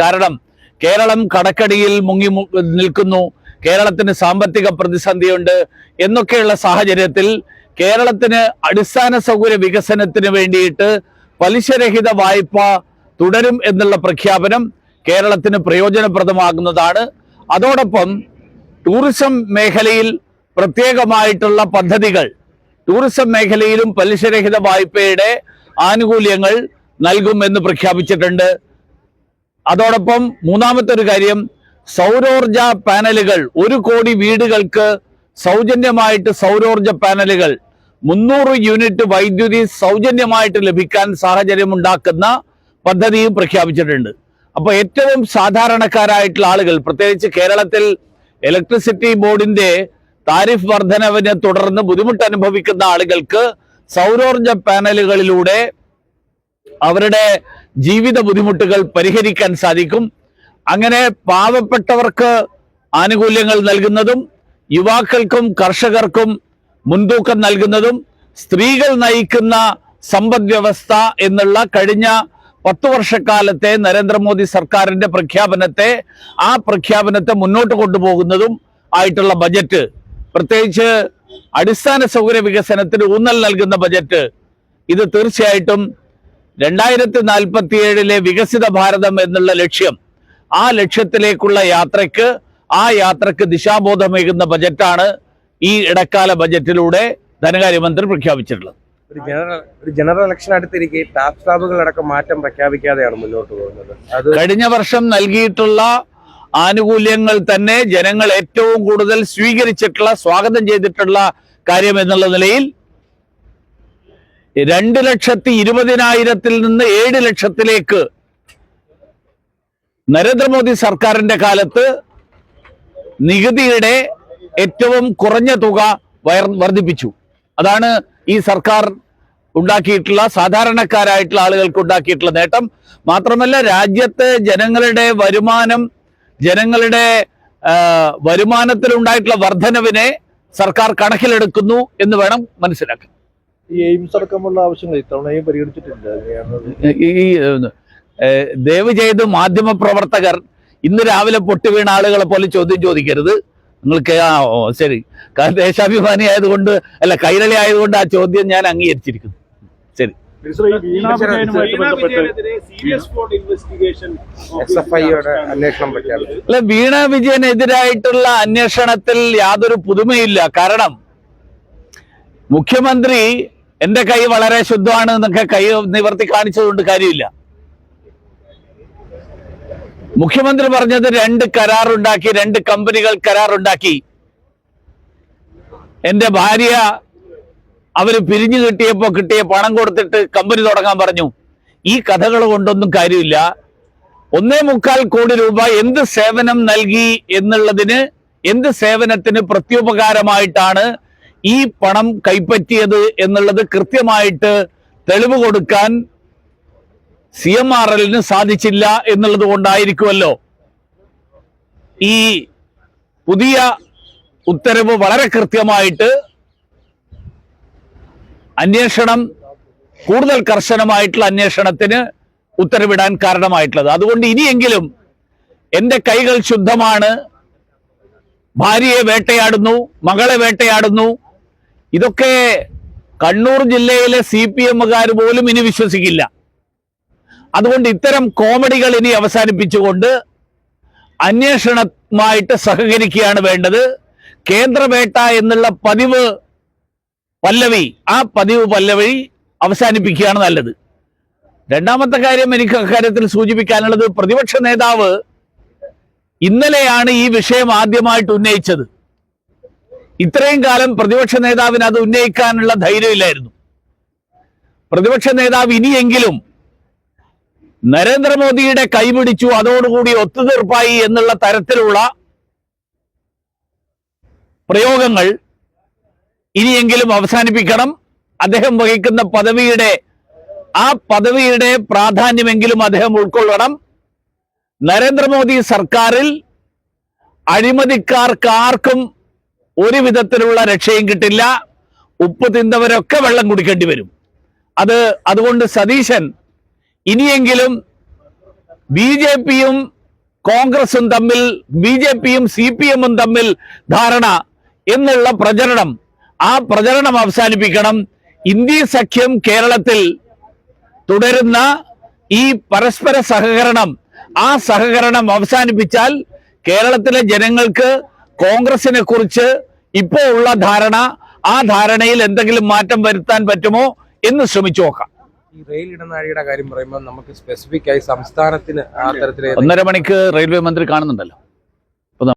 കാരണം കേരളം കടക്കടിയിൽ മുങ്ങി നിൽക്കുന്നു. കേരളത്തിന് സാമ്പത്തിക പ്രതിസന്ധിയുണ്ട് എന്നൊക്കെയുള്ള സാഹചര്യത്തിൽ കേരളത്തിന് അടിസ്ഥാന സൗകര്യ വികസനത്തിന് വേണ്ടിയിട്ട് പലിശരഹിത വായ്പ തുടരും എന്നുള്ള പ്രഖ്യാപനം കേരളത്തിന് പ്രയോജനപ്രദമാകുന്നതാണ്. അതോടൊപ്പം ടൂറിസം മേഖലയിൽ പ്രത്യേകമായിട്ടുള്ള പദ്ധതികൾ ടൂറിസം മേഖലയിലും പലിശരഹിത വായ്പയുടെ ആനുകൂല്യങ്ങൾ നൽകുമെന്ന് പ്രഖ്യാപിച്ചിട്ടുണ്ട്. അതോടൊപ്പം മൂന്നാമത്തെ ഒരു കാര്യം സൗരോർജ പാനലുകൾ. ഒരു കോടി വീടുകൾക്ക് സൗജന്യമായിട്ട് സൗരോർജ പാനലുകൾ. മുന്നൂറ് യൂണിറ്റ് വൈദ്യുതി സൗജന്യമായിട്ട് ലഭിക്കാൻ സാഹചര്യം ഉണ്ടാക്കുന്ന പദ്ധതിയും പ്രഖ്യാപിച്ചിട്ടുണ്ട്. അപ്പൊ ഏറ്റവും സാധാരണക്കാരായിട്ടുള്ള ആളുകൾ പ്രത്യേകിച്ച് കേരളത്തിൽ ഇലക്ട്രിസിറ്റി ബോർഡിന്റെ താരിഫ് വർധനവിനെ തുടർന്ന് ബുദ്ധിമുട്ട് അനുഭവിക്കുന്ന ആളുകൾക്ക് സൗരോർജ പാനലുകളിലൂടെ അവരുടെ ജീവിത ബുദ്ധിമുട്ടുകൾ പരിഹരിക്കാൻ സാധിക്കും. അങ്ങനെ പാവപ്പെട്ടവർക്ക് ആനുകൂല്യങ്ങൾ നൽകുന്നതും യുവാക്കൾക്കും കർഷകർക്കും മുൻതൂക്കം നൽകുന്നതും സ്ത്രീകൾ നയിക്കുന്ന സമ്പദ് വ്യവസ്ഥ എന്നുള്ള കഴിഞ്ഞ പത്തു വർഷക്കാലത്തെ നരേന്ദ്രമോദി സർക്കാരിന്റെ പ്രഖ്യാപനത്തെ ആ പ്രഖ്യാപനത്തെ മുന്നോട്ട് കൊണ്ടുപോകുന്നതും ആയിട്ടുള്ള ബജറ്റ്. പ്രത്യേകിച്ച് അടിസ്ഥാന സൗകര്യ വികസനത്തിന് ഊന്നൽ നൽകുന്ന ബജറ്റ്. ഇത് തീർച്ചയായിട്ടും രണ്ടായിരത്തി നാൽപ്പത്തിയേഴിലെ വികസിത ഭാരതം എന്നുള്ള ലക്ഷ്യം ആ ലക്ഷ്യത്തിലേക്കുള്ള യാത്രയ്ക്ക് ആ യാത്രയ്ക്ക് ദിശാബോധമേകുന്ന ബജറ്റാണ് ഈ ഇടക്കാല ബജറ്റിലൂടെ ധനകാര്യമന്ത്രി പ്രഖ്യാപിച്ചിട്ടുള്ളത്. ഒരു ജനറൽ ഒരു ജനറൽ ഇലക്ഷൻ അടുത്തിരിക്കെ ടാക്സ് സ്ലാബുകളടക്കം മാറ്റം പ്രഖ്യാപിക്കാതെയാണ് മുന്നോട്ട് പോകുന്നത്. കഴിഞ്ഞ വർഷം നൽകിയിട്ടുള്ള ആനുകൂല്യങ്ങൾ തന്നെ ജനങ്ങൾ ഏറ്റവും കൂടുതൽ സ്വീകരിച്ചിട്ടുള്ള സ്വാഗതം ചെയ്തിട്ടുള്ള കാര്യം എന്നുള്ള നിലയിൽ രണ്ട് ലക്ഷത്തി ഇരുപതിനായിരത്തിൽ നിന്ന് ഏഴ് ലക്ഷത്തിലേക്ക് നരേന്ദ്രമോദി സർക്കാരിന്റെ കാലത്ത് നികുതിയുടെ ഏറ്റവും കുറഞ്ഞ തുക വർദ്ധിപ്പിച്ചു. അതാണ് ഈ സർക്കാർ ഉണ്ടാക്കിയിട്ടുള്ള സാധാരണക്കാരായിട്ടുള്ള ആളുകൾക്ക് ഉണ്ടാക്കിയിട്ടുള്ള നേട്ടം. മാത്രമല്ല രാജ്യത്തെ ജനങ്ങളുടെ വരുമാനം ജനങ്ങളുടെ വരുമാനത്തിലുണ്ടായിട്ടുള്ള വർധനവിനെ സർക്കാർ കണക്കിലെടുക്കുന്നു എന്ന് വേണം മനസ്സിലാക്കാൻ. ഈ എയിംസ് അടക്കമുള്ള ആവശ്യങ്ങൾ ഇത്തവണയും പരിഗണിച്ചിട്ടില്ല. ഈ ദയവ് ചെയ്ത് മാധ്യമ പ്രവർത്തകർ ഇന്ന് രാവിലെ പൊട്ടി വീണ ആളുകളെ പോലെ ചോദ്യം ചോദിക്കരുത്. നിങ്ങൾക്ക് ആ ഓ ശരി. കാരണം ദേശാഭിമാനി ആയതുകൊണ്ട് അല്ല കൈരളി ആയതുകൊണ്ട് ആ ചോദ്യം ഞാൻ അംഗീകരിച്ചിരിക്കുന്നു. ശരി. അല്ല വീണ വിജയനെതിരായിട്ടുള്ള അന്വേഷണത്തിൽ യാതൊരു പുതുമയില്ല. കാരണം മുഖ്യമന്ത്രി എന്റെ കൈ വളരെ ശുദ്ധമാണ് എന്നൊക്കെ കൈ നിവർത്തി കാണിച്ചതുകൊണ്ട് കാര്യമില്ല. മുഖ്യമന്ത്രി പറഞ്ഞത് രണ്ട് കരാറുണ്ടാക്കി രണ്ട് കമ്പനികൾ കരാറുണ്ടാക്കി എന്റെ ഭാര്യ അവർ പിരിഞ്ഞു കിട്ടിയപ്പോ കിട്ടിയ പണം കൊടുത്തിട്ട് കമ്പനി തുടങ്ങാൻ പറഞ്ഞു. ഈ കഥകൾ കൊണ്ടൊന്നും കാര്യമില്ല. ഒന്നേ മുക്കാൽ കോടി രൂപ എന്ത് സേവനം നൽകി എന്നുള്ളതിന് എന്ത് സേവനത്തിന് പ്രത്യുപകാരമായിട്ടാണ് ഈ പണം കൈപ്പറ്റിയത് എന്നുള്ളത് കൃത്യമായിട്ട് തെളിവ് കൊടുക്കാൻ സി എം ആർ എല്ലിന് സാധിച്ചില്ല എന്നുള്ളത് കൊണ്ടായിരിക്കുമല്ലോ. ഈ പുതിയ ഉത്തരവ് വളരെ കൃത്യമായിട്ട് അന്വേഷണം കൂടുതൽ കർശനമായിട്ടുള്ള അന്വേഷണത്തിന് ഉത്തരവിടാൻ കാരണമായിട്ടുള്ളത്. അതുകൊണ്ട് ഇനിയെങ്കിലും എന്റെ കൈകൾ ശുദ്ധമാണ്. ഭാര്യയെ വേട്ടയാടുന്നു മകളെ വേട്ടയാടുന്നു ഇതൊക്കെ കണ്ണൂർ ജില്ലയിലെ സി പി എമ്മുകാർ പോലും ഇനി വിശ്വസിക്കില്ല. അതുകൊണ്ട് ഇത്തരം കോമഡികൾ ഇനി അവസാനിപ്പിച്ചുകൊണ്ട് അന്വേഷണമായിട്ട് സഹകരിക്കുകയാണ് വേണ്ടത്. കേന്ദ്രവേട്ട എന്നുള്ള പതിവ് പല്ലവി ആ പതിവ് പല്ലവി അവസാനിപ്പിക്കുകയാണ് നല്ലത്. രണ്ടാമത്തെ കാര്യം എനിക്ക് അക്കാര്യത്തിൽ സൂചിപ്പിക്കാനുള്ളത് പ്രതിപക്ഷ നേതാവ് ഇന്നലെയാണ് ഈ വിഷയം ആദ്യമായിട്ട് ഉന്നയിച്ചത്. ഇത്രയും കാലം പ്രതിപക്ഷ നേതാവിന് അത് ഉന്നയിക്കാനുള്ള ധൈര്യമില്ലായിരുന്നു. പ്രതിപക്ഷ നേതാവ് ഇനിയെങ്കിലും നരേന്ദ്രമോദിയുടെ കൈപിടിച്ചു അതോടുകൂടി ഒത്തുതീർപ്പായി എന്നുള്ള തരത്തിലുള്ള പ്രയോഗങ്ങൾ ഇനിയെങ്കിലും അവസാനിപ്പിക്കണം. അദ്ദേഹം വഹിക്കുന്ന പദവിയുടെ ആ പദവിയുടെ പ്രാധാന്യമെങ്കിലും അദ്ദേഹം ഉൾക്കൊള്ളണം. നരേന്ദ്രമോദി സർക്കാരിൽ അഴിമതിക്കാർക്ക് ആർക്കും ഒരു വിധത്തിലുള്ള രക്ഷയും കിട്ടില്ല. ഉപ്പ് തിന്നവരൊക്കെ വെള്ളം കുടിക്കേണ്ടി വരും. അത് അതുകൊണ്ട് സതീശൻ ഇനിയെങ്കിലും ബി ജെ പിയും കോൺഗ്രസും തമ്മിൽ ബി ജെ പിയും സി പി എമ്മും തമ്മിൽ ധാരണ എന്നുള്ള പ്രചരണം ആ പ്രചരണം അവസാനിപ്പിക്കണം. ഇന്ത്യ സഖ്യം കേരളത്തിൽ തുടരുന്ന ഈ പരസ്പര സഹകരണം ആ സഹകരണം അവസാനിപ്പിച്ചാൽ കേരളത്തിലെ ജനങ്ങൾക്ക് കോൺഗ്രസിനെ കുറിച്ച് ഇപ്പോ ഉള്ള ധാരണ ആ ധാരണയിൽ എന്തെങ്കിലും മാറ്റം വരുത്താൻ പറ്റുമോ എന്ന് ശ്രമിച്ചു നോക്കാം. ഈ റെയിൽ ഇടനാഴിയുടെ കാര്യം പറയുമ്പോൾ നമുക്ക് സ്പെസിഫിക് ആയി സംസ്ഥാനത്തിന് ആ തരത്തിലെ ഒന്നര മണിക്ക് റെയിൽവേ മന്ത്രി കാണുന്നുണ്ടല്ലോ.